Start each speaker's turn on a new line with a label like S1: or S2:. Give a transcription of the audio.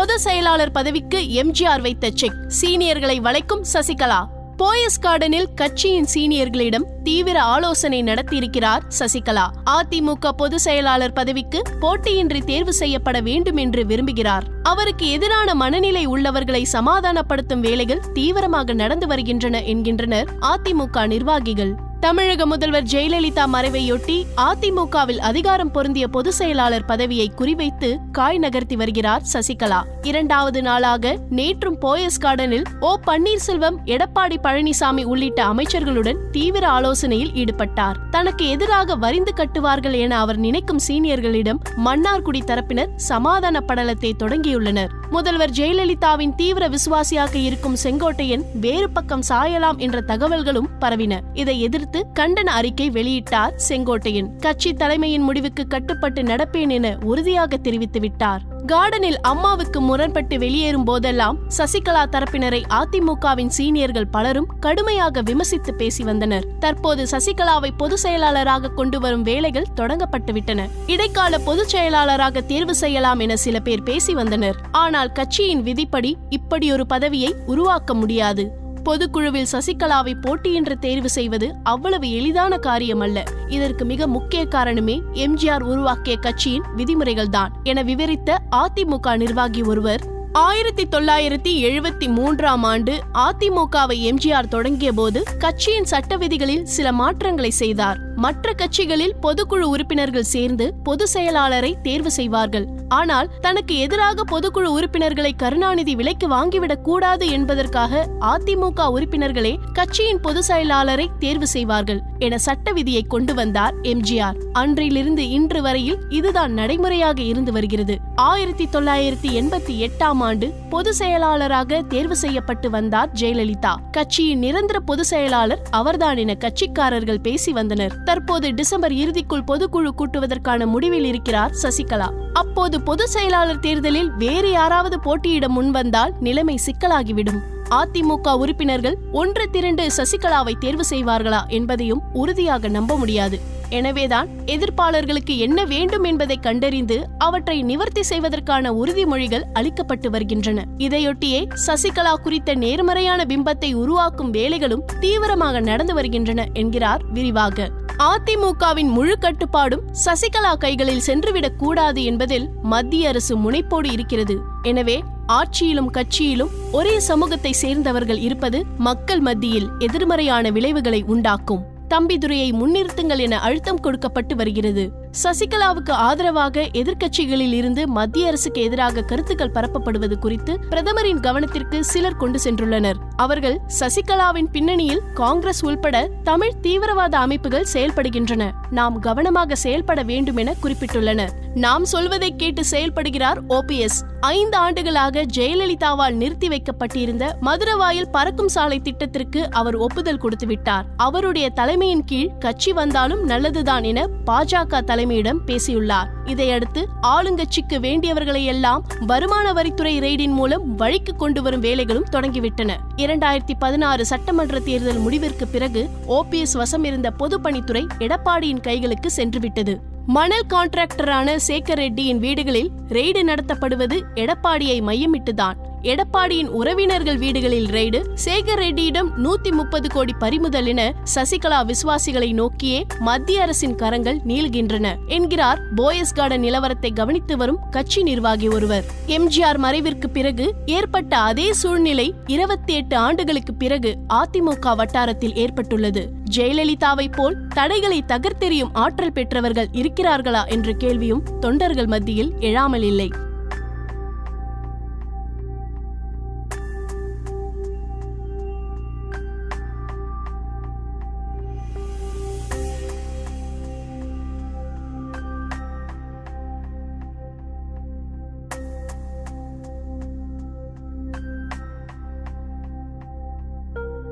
S1: பொது செயலாளர் பதவிக்கு எம்ஜிஆர் வைத்த செக். சீனியர்களை வளைக்கும் சசிகலா. போயஸ் கார்டனில் கட்சியின் சீனியர்களிடம் தீவிர ஆலோசனை நடத்தியிருக்கிறார் சசிகலா. அதிமுக பொதுச் செயலாளர் பதவிக்கு போட்டியின்றி தேர்வு செய்யப்பட வேண்டும் என்று விரும்புகிறார். அவருக்கு எதிரான மனநிலை உள்ளவர்களை சமாதானப்படுத்தும் வேலைகள் தீவிரமாக நடந்து வருகின்றன என்கின்றனர் அதிமுக நிர்வாகிகள். தமிழக முதல்வர் ஜெயலலிதா மறைவையொட்டி அதிமுகவில் அதிகாரம் பொருந்திய பொதுச் செயலாளர் பதவியை குறிவைத்து காய் நகர்த்தி வருகிறார் சசிகலா. இரண்டாவது நாளாக நேற்றும் போயஸ் கார்டனில் ஓ பன்னீர்செல்வம் எடப்பாடி பழனிசாமி உள்ளிட்ட அமைச்சர்களுடன் தீவிர ஆலோசனையில் ஈடுபட்டார். தனக்கு எதிராக வரிந்து கட்டுவார்கள் என அவர் நினைக்கும் சீனியர்களிடம் மன்னார்குடி தரப்பினர் சமாதான படலத்தை தொடங்கியுள்ளனர். முதல்வர் ஜெயலலிதாவின் தீவிர விசுவாசியாக இருக்கும் செங்கோட்டையன் வேறு பக்கம் சாயலாம் என்ற தகவல்களும் பரவின. இதை எதிர்த்து கண்டன அறிக்கை வெளியிட்டார் செங்கோட்டையன். கட்சி தலைமையின் முடிவுக்கு கட்டுப்பட்டு நடப்பேன் என உறுதியாக தெரிவித்து விட்டார். கார்டனில் அம்மாவுக்கு முரண்பட்டு வெளியேறும் போதெல்லாம் சசிகலா தரப்பினரை அதிமுகவின் சீனியர்கள் பலரும் கடுமையாக விமர்சித்து பேசி வந்தனர். தற்போது சசிகலாவை பொதுச் செயலாளராக கொண்டு வரும் வேலைகள் தொடங்கப்பட்டுவிட்டன இடைக்கால பொதுச் செயலாளராக தேர்வு செய்யலாம் என சில பேர் பேசி வந்தனர். ஆனால் கட்சியின் விதிப்படி இப்படியொரு பதவியை உருவாக்க முடியாது. பொதுக்குழுவில் சசிகலாவை போட்டியின்றி தேர்வு செய்வது அவ்வளவு எளிதான காரியம் அல்ல இதற்கு மிக முக்கிய காரணமே எம்ஜிஆர் உருவாக்கிய கட்சியின் விதிமுறைகள் தான் என விவரித்த அதிமுக நிர்வாகி ஒருவர் ஆயிரத்தி தொள்ளாயிரத்தி எழுபத்தி மூன்றாம் ஆண்டு அதிமுகவை எம்ஜிஆர் தொடங்கிய போது கட்சியின் சட்ட விதிகளில் சில மாற்றங்களை செய்தார். மற்ற கட்சிகளில் பொதுக்குழு உறுப்பினர்கள் சேர்ந்து பொது செயலாளரை தேர்வு செய்வார்கள். ஆனால் தனக்கு எதிராக பொதுக்குழு உறுப்பினர்களை கருணாநிதி விலைக்கு வாங்கிவிடக் கூடாது என்பதற்காக அதிமுக உறுப்பினர்களே கட்சியின் பொது செயலாளரை தேர்வு செய்வார்கள் என சட்ட விதியை கொண்டு வந்தார் எம்ஜிஆர். அன்றிலிருந்து இன்று வரையில் இதுதான் நடைமுறையாக இருந்து வருகிறது. ஆயிரத்தி தொள்ளாயிரத்தி எண்பத்தி எட்டாம் ஆண்டு பொது செயலாளராக தேர்வு செய்யப்பட்டு வந்தார் ஜெயலலிதா. கட்சியின் நிரந்தர பொது செயலாளர் அவர்தான் என கட்சிக்காரர்கள் பேசி வந்தனர். தற்போது டிசம்பர் இறுதிக்குள் பொதுக்குழு கூட்டுவதற்கான முடிவில் இருக்கிறார் சசிகலா. அப்போது பொது செயலாளர் தேர்தலில் வேறு யாராவது போட்டியிட முன்வந்தால் நிலைமை சிக்கலாகிவிடும். அதிமுக உறுப்பினர்கள் ஒன்று திரண்டு சசிகலாவை தேர்வு செய்வார்களா என்பதையும் உறுதியாக நம்ப முடியாது. எனவேதான் எதிர்ப்பாளர்களுக்கு என்ன வேண்டும் என்பதை கண்டறிந்து அவற்றை நிவர்த்தி செய்வதற்கான உறுதிமொழிகள் அளிக்கப்பட்டு வருகின்றன. இதையொட்டியே சசிகலா குறித்த நேர்மறையான பிம்பத்தை உருவாக்கும் வேலைகளும் தீவிரமாக நடந்து வருகின்றன என்கிறார் விரிவாக. அதிமுகவின் முழு கட்டுப்பாடும் சசிகலா கைகளில் சென்றுவிடக் கூடாது என்பதில் மத்திய அரசு முனைப்போடு இருக்கிறது. எனவே ஆட்சியிலும் கட்சியிலும் ஒரே சமூகத்தை சேர்ந்தவர்கள் இருப்பது மக்கள் மத்தியில் எதிர்மறையான விளைவுகளை உண்டாக்கும். தம்பிதுரையை முன்னிறுத்துங்கள் என அழுத்தம் கொடுக்கப்பட்டு வருகிறது. சசிகலாவுக்கு ஆதரவாக எதிர்க்கட்சிகளில் இருந்து மத்திய அரசுக்கு எதிராக கருத்துக்கள் பரப்பப்படுவது குறித்து பிரதமரின் கவனத்திற்கு சிலர் கொண்டு சென்றுள்ளனர். அவர்கள் சசிகலாவின் பின்னணியில் காங்கிரஸ் உள்பட தமிழ் தீவிரவாத அமைப்புகள் செயல்படுகின்றன. நாம் கவனமாக செயல்பட வேண்டும் என குறிப்பிட்டுள்ளனர். நாம் சொல்வதை கேட்டு செயல்படுகிறார் ஓபிஎஸ் ஐந்து ஆண்டுகளாக ஜெயலலிதாவால் நிறுத்தி வைக்கப்பட்டிருந்த மதுரவாயில் பறக்கும் சாலை திட்டத்திற்கு அவர் ஒப்புதல் கொடுத்துவிட்டார். அவருடைய தலைமையின் கீழ் கட்சி வந்தாலும் நல்லதுதான் என பாஜக தலைமையிடம் பேசியுள்ளார். இதையடுத்து ஆளுங்கட்சிக்கு வேண்டியவர்களை எல்லாம் வருமான வரித்துறை ரெய்டின் மூலம் வழிக்கு கொண்டு வரும் வேலைகளும் தொடங்கிவிட்டன. இரண்டாயிரத்தி பதினாறு சட்டமன்ற தேர்தல் முடிவிற்கு பிறகு ஓபிஎஸ் வசம் இருந்த பொதுப்பணித்துறை எடப்பாடியின் கைகளுக்கு சென்றுவிட்டது. மணல் கான்ட்ராக்டரான சேகர் ரெட்டியின் வீடுகளில் ரெய்டு நடத்தப்படுவது எடப்பாடியை மையமிட்டுதான். எடப்பாடியின் உறவினர்கள் வீடுகளில் ரெய்டு சேகர் ரெட்டியிடம் நூத்தி முப்பது கோடி பறிமுதல் என சசிகலா விசுவாசிகளை நோக்கியே மத்திய அரசின் கரங்கள் நீள்கின்றன என்கிறார் போயஸ் கார்டன் நிலவரத்தை கவனித்து வரும் கட்சி நிர்வாகி ஒருவர். எம்ஜிஆர் மறைவிற்கு பிறகு ஏற்பட்ட அதே சூழ்நிலை இருபத்தி எட்டு ஆண்டுகளுக்கு பிறகு அதிமுக வட்டாரத்தில் ஏற்பட்டுள்ளது. ஜெயலலிதாவை போல் தடைகளை தகர்த்தெறியும் ஆற்றல் பெற்றவர்கள் இருக்கிறார்களா என்ற கேள்வியும் தொண்டர்கள் மத்தியில் எழாமல் இல்லை